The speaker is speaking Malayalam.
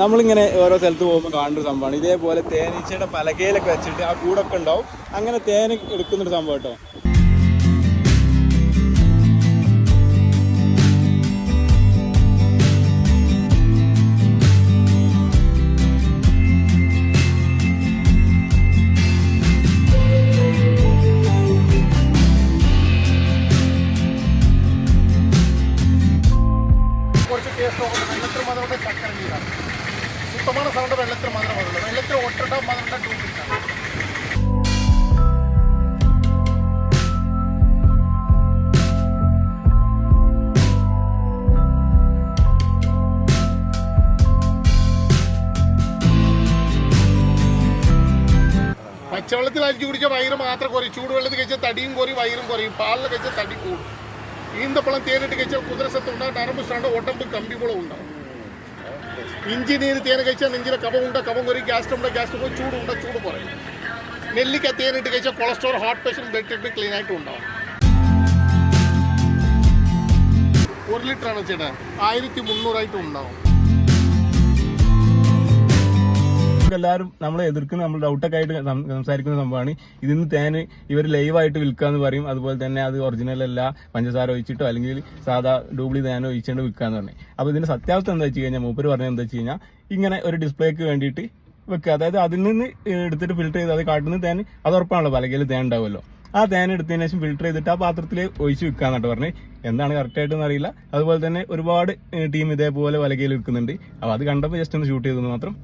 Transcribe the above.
നമ്മളിങ്ങനെ ഓരോ സ്ഥലത്ത് പോകുമ്പോൾ കാണുന്ന ഒരു സംഭവമാണ്. ഇതേപോലെ തേനീച്ചയുടെ പലകയിലൊക്കെ വെച്ചിട്ട് ആ കൂടൊക്കെ ഉണ്ടാവും. അങ്ങനെ തേൻ എടുക്കുന്നൊരു സംഭവം കേട്ടോ. കുറച്ച് ടേസ്റ്റ് നോക്കണം വെള്ളത്തിൽ சுத்தமான சவுண்டு வெள்ளத்தில் மாத்திரம் வரல வெள்ளத்தில் ஒட்டட்டா மாத்திரம் டூப்பிட்டாங்க പച്ചവെള്ളത്തിൽ അരിച്ചു കുടിച്ച വയറ് മാത്രം കുറയും ചൂടുവെള്ളത്തിൽ കഴിച്ചാൽ തടിയും കുറയും വയറും കുറയും പാലിൽ കഴിച്ചാൽ തടി കൂടും ഈന്തപ്പഴം തേനിട്ട് കഴിച്ചാൽ കുതിരസത്ത് ഉണ്ടാകും നരമ്പ് സ്റ്റാണ്ട് ഉടമ്പ് കമ്പിക്കുളം ഉണ്ടാവും ഇഞ്ചി നീര് തേൻ കഴിച്ചാൽ നെഞ്ചിലെ കപം ഉണ്ട കഫം കുറയും ഉണ്ട് ഗ്യാസ് പോയി ചൂടുണ്ട് ചൂട് കുറയും നെല്ലിക്ക തേനിട്ട് കഴിച്ചാൽ cholesterol heart patient blood clean ആയിട്ട് ഉണ്ടാവും. ഒരു ലിറ്റർ ആണ് ചേട്ടാ. ആയിരത്തി മുന്നൂറായിട്ടും ഉണ്ടാവും. എല്ലാവരും നമ്മളെ എതിർക്കുന്ന നമ്മൾ ഡൗട്ടൊക്കെ ആയിട്ട് സംസാരിക്കുന്ന സംഭവമാണ് ഇതിന്ന് തേന് ഇവർ ലൈവായിട്ട് വിൽക്കാന്ന് പറയും. അതുപോലെ തന്നെ അത് ഒറിജിനൽ അല്ല പഞ്ചസാര ഒഴിച്ചിട്ടോ അല്ലെങ്കിൽ സാധാ ഡൂബ്ലി തേനോ ഒഴിച്ചുകൊണ്ട് വിൽക്കാന്ന് പറഞ്ഞു. അപ്പോൾ ഇതിന്റെ സത്യാവസ്ഥ എന്താ വെച്ച് കഴിഞ്ഞാൽ മൂപ്പര് പറഞ്ഞത് എന്താ വെച്ച് കഴിഞ്ഞാൽ ഇങ്ങനെ ഒരു ഡിസ്പ്ലേക്ക് വേണ്ടിയിട്ട് വെക്കുക അതായത് അതിൽ നിന്ന് എടുത്തിട്ട് ഫിൽറ്റർ ചെയ്ത് അത് കാട്ടുന്ന തേൻ അത് ഉറപ്പാണല്ലോ പലകയിൽ തേൻ ഉണ്ടാവുമല്ലോ. ആ തേൻ എടുത്തതിന് ശേഷം ഫിൽറ്റർ ചെയ്തിട്ട് ആ പാത്രത്തിൽ ഒഴിച്ച് വിൽക്കാന്നിട്ട് പറഞ്ഞ്. എന്താണ് കറക്റ്റ് ആയിട്ടെന്ന് അറിയില്ല. അതുപോലെ തന്നെ ഒരുപാട് ടീം ഇതേപോലെ വലകയിൽ വിൽക്കുന്നുണ്ട്. അപ്പോൾ അത് കണ്ടപ്പോൾ ജസ്റ്റ് ഒന്ന് ഷൂട്ട് ചെയ്തെന്ന് മാത്രം